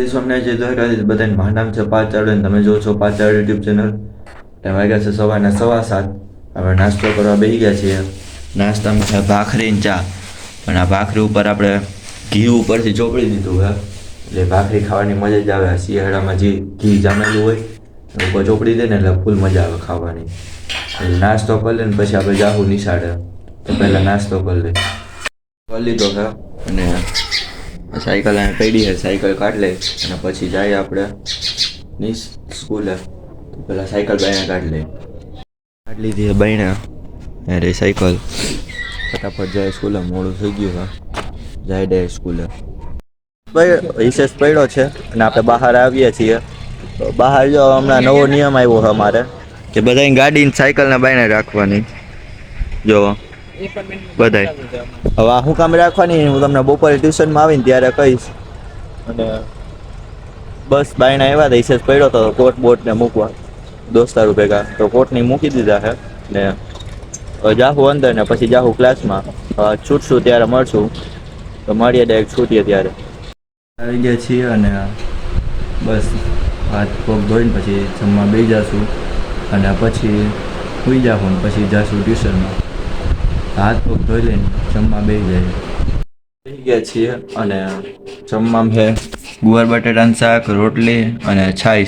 જય સ્વામિનારાયણ, જય દ્વારકાધીશ બધાને. મારું નામ છે પાંચ ચાવડે અને તમે જો છો પાંચ ચાવડે યુટ્યુબ ચેનલ. ટાઈમ વાગ્યા છે સવારના સવા સાત. આપણે નાસ્તો કરવા બેસી ગયા છીએ. નાસ્તામાં છે ભાખરી ચા. પણ આ ભાખરી ઉપર આપણે ઘી ઉપરથી ચોપડી દીધું હે એટલે ભાખરી ખાવાની મજા જ આવે. શિયાળામાં જે ઘી જામેલું હોય ઉપર ચોપડી દે ને એટલે ફૂલ મજા આવે ખાવાની. એટલે નાસ્તો કરી લે ને પછી આપણે જાહુ નિશાળે. તો પહેલાં નાસ્તો કરી લે. કરી લીધો હે અને સાયકલ અહીંયા પડી છે, સાયકલ કાઢ લે અને પછી જાય આપણે ની સ્કૂલે. પેલા સાયકલ બાઈને કાઢ લે. કાઢ લીધી બાયણે. અરે સાયકલ ફટાફટ જાય સ્કૂલે, મોડું થઈ ગયું હા જાય ડે સ્કૂલે. રિસેસ પડ્યો છે અને આપણે બહાર આવીએ છીએ. બહાર જો હમણાં નવો નિયમ આવ્યો છે અમારે, કે બધાની ગાડી સાયકલને બાયણે રાખવાની. જો. બધાય. હવે આ હું કામ રાખવાની હું તમને બપોરે ટ્યુશનમાં આવીને ત્યારે કહીશ. અને બસ બાયણા આવ્યા હતા ઈસેસ પડ્યો તો કોટ બોટને મૂકવા. દોસ્તારો ભેગા, તો કોટની મૂકી દીધા છે. ને જાહું અંદર ને પછી જાહું ક્લાસમાં છૂટશું ત્યારે મળશું. તો મળીએ ડાયરેક્ટ છૂટીએ ત્યારે. આવી ગયા છીએ અને બસ હાથ પગ ધોઈને પછી જમવા બેસી જશું. અને પછી સુઈ જાઉં પછી જશું ટ્યુશનમાં હાથ પગ ધોઈ લઈને જમવા બેસી જાય. બેસી ગયા છીએ અને જમવામાં છે ગુવાર, બટેટાનું શાક, રોટલી અને છાશ.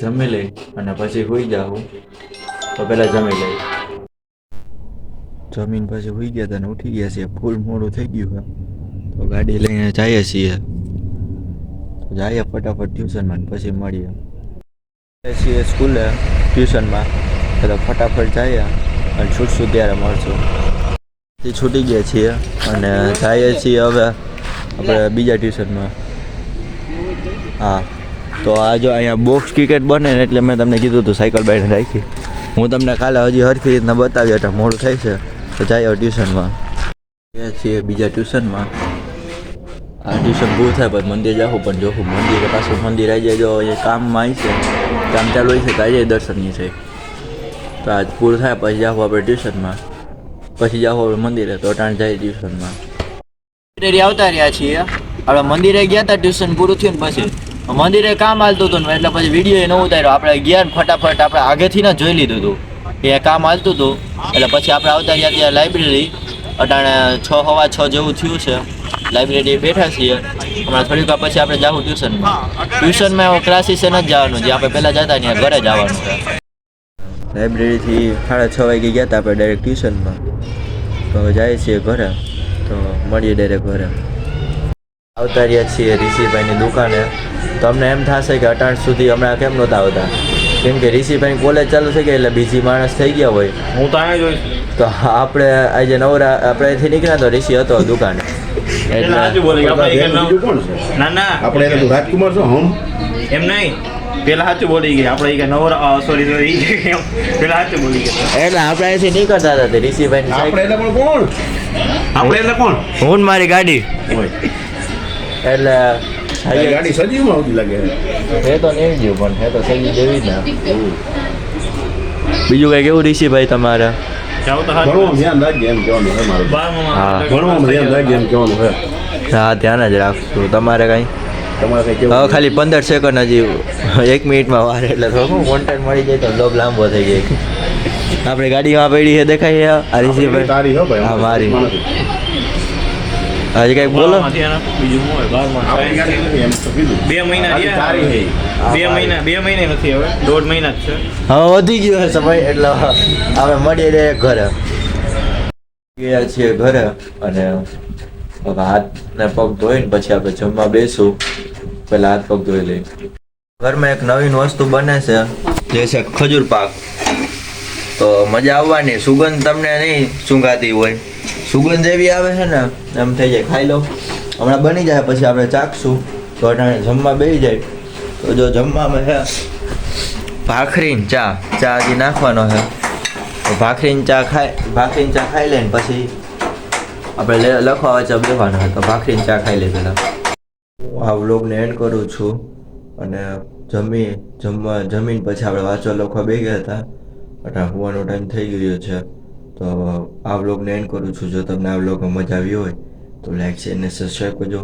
જમી લઈ અને પછી સુઈ જાઉં. તો પહેલાં જમી લઈ. જમીન પછી સુઈ ગયા હતા ને ઉઠી ગયા છીએ. ફૂલ મોડું થઈ ગયું છે. તો ગાડી લઈને જઈએ છીએ. તો જઈએ ફટાફટ ટ્યુશનમાં પછી મળીએ. છીએ સ્કૂલે ટ્યુશનમાં. તો ફટાફટ જઈએ. અને છૂટશું ત્યારે મળશું. તે છૂટી ગયા છીએ અને જઈએ છીએ હવે આપણે બીજા ટ્યુશનમાં. હા, તો આ જો અહીંયા બોક્સ ક્રિકેટ બને ને એટલે મેં તમને કીધું હતું સાયકલ બાઈને રાખી. હું તમને કાલે હજી હરખી રીતના બતાવી એટલે મોડું થાય છે. તો જાય ટ્યુશનમાં. ગયા છીએ બીજા ટ્યુશનમાં. આ ટ્યુશન પૂરું થાય પછી મંદિર જાઉં પણ જોખું મંદિરે પાછું મંદિર આવી જાય, જો અહીંયા કામમાં આવી છે કામ ચાલુ હોય છે, તો આજે દર્શનની છે આજ પૂરું થાય, પછી જાવ આપણે ટ્યુશનમાં. પછી જાવ આપણે મંદિરે, તો ટાણ જાય ટ્યુશનમાં. લાઇબ્રેરી આવતા રહ્યા છીએ. આપણે મંદિરે ગયા હતા ટ્યુશન પૂરું થયું ને પછી. મંદિરે કામ હાલતું હતું ને એટલે પછી વીડિયો ન ઉતાર્યો. આપણે ગયા ને ફટાફટ આપણે આગેથી ને જોઈ લીધું હતું. એ કામ હાલતું હતું. એટલે પછી આપણે આવતા રહ્યા ત્યાં લાઇબ્રેરી અટાણે છ, હવા છ જેવું થયું છે. લાઇબ્રેરી બેઠા છીએ. હમણાં થોડીક પછી આપણે જાવું ટ્યુશનમાં. ટ્યુશનમાં ક્લાસીસે નથી જવાનું. જે આપણે પહેલાં જતા ત્યાં ઘરે જવાનું લાઇબ્રેરીથી સાડા છ વાગે ગયા હતા આપણે ડાયરેક્ટ ટ્યુશનમાં. તો હવે જઈએ છીએ ઘરે. તો મળીએ ડાયરેક્ટ ઘરે. આવતા રહ્યા છીએ ઋષિભાઈની દુકાને. તો અમને એમ થશે કે અટાણ સુધી હમણાં કેમ નહોતા આવતા? કેમ કે ઋષિભાઈ કોલેજ ચાલુ થઈ ગઈ એટલે બીજી માણસ થઈ ગયા હોય. હું તો અહીંયા જોઈશ તો આપણે આજે નવરા આપણે અહીંથી નીકળ્યા તો ઋષિ હતો દુકાને. એટલે સાચું બોલી આપણે કોણ છે? ના ના. આપણે રાજકુમાર છો હમ. એમ નહીં. પેલા સાચું બોલી ગયા. આપણે કે નવરા સોરી સોરી પેલા સાચું બોલી ગયા. એટલે આપણે અહીંથી નીકળતા હતા તે ઋષિભાઈની આપણે એટલે પણ કોણ? આપણે એટલે કોણ? હું મારી ગાડી. એટલે ગાડી સજીવમાં આવતી લાગે. એ તો નહીં ગયું પણ એ તો સજી જેવી ના. બીજું કઈ કેવું ઋષિભાઈ તમારે? ભણવામાં ધ્યાન રાખજે એમ કહેવાનું છે મારું. હા. ભણવામાં ધ્યાન રાખજે એમ કહેવાનું છે. હા ધ્યાન જ રાખશું. તમારે કઈ? ખાલી પંદર સેકન્ડ હજી એક મિનિટમાં વાર એટલે થોડું કોન્ટેક્ટ મળી જાય તો લોબ લાંબો થઈ જાય. આપણે ગાડીમાં પડી છે દેખાય છે? આ ઋષિભાઈ તારી હો ભાઈ હા મારી. હજી કઈ બોલો. બે મહિના બે મહિના બે મહિના નથી હવે. દોઢ મહિના જ છે. હવે વધી ગયો હશે ભાઈ એટલે હવે મળીએ રે ઘરે. ગયા છીએ ઘરે અને હવે પગ ધોઈને પછી આપણે જમવા બેસું. પેલા હાથ પગ ધોઈ લઈ ઘરમાં એક નવીન વસ્તુ બને છે, જે છે ખજૂર પાક. તો મજા આવવાની, સુગંધ તમને નહીં સુંઘાતી હોય. સુગંધ એવી આવે છે ને, એમ થઈ જાય. ખાઈ લો. હમણાં બની જાય, પછી આપણે ચાખશું. તો અટાણે જમવા બેસી જાય. તો જો જમવામાં છે ભાખરી ને ચા. ચા હજી નાખવાનો છે. તો ભાખરી ને ચા ખાઈ ભાખરી ને ચા ખાઈ લઈને પછી આપણે લખવા વચ્ચે બેવાના હતા ભાખરીને ચા ખાઈ લે પહેલાં. હું આ વ્લોગને એન્ડ કરું છું. અને જમી, જમવા, જમીન પછી આપણે વાંચવા લખવા બે ગયા હતા એટલે હોવાનો ટાઈમ થઈ ગયો છે. તો આ વ્લોગને એન્ડ કરું છું. જો તમને આ વ્લોગમાં મજા આવી હોય, તો લાઈક છે એને સબસ્ક્રાઈબ કરજો.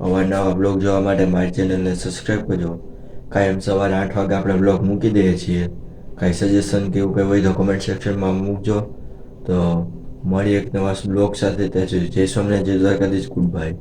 અવારનવા બ્લોગ જોવા માટે મારી ચેનલને સબસ્ક્રાઈબ કરજો. કાયમ સવારે આઠ વાગે આપણે બ્લોગ મૂકી દઈએ છીએ. કાંઈ સજેશન કે એવું કંઈ હોય તો કોમેન્ટ સેક્શનમાં મૂકજો. તો મળી એક નવા બ્લોગ સાથે. ત્યાં સુધી જય સોમનાથ જય દ્વારકાધીશ ગુડ બાય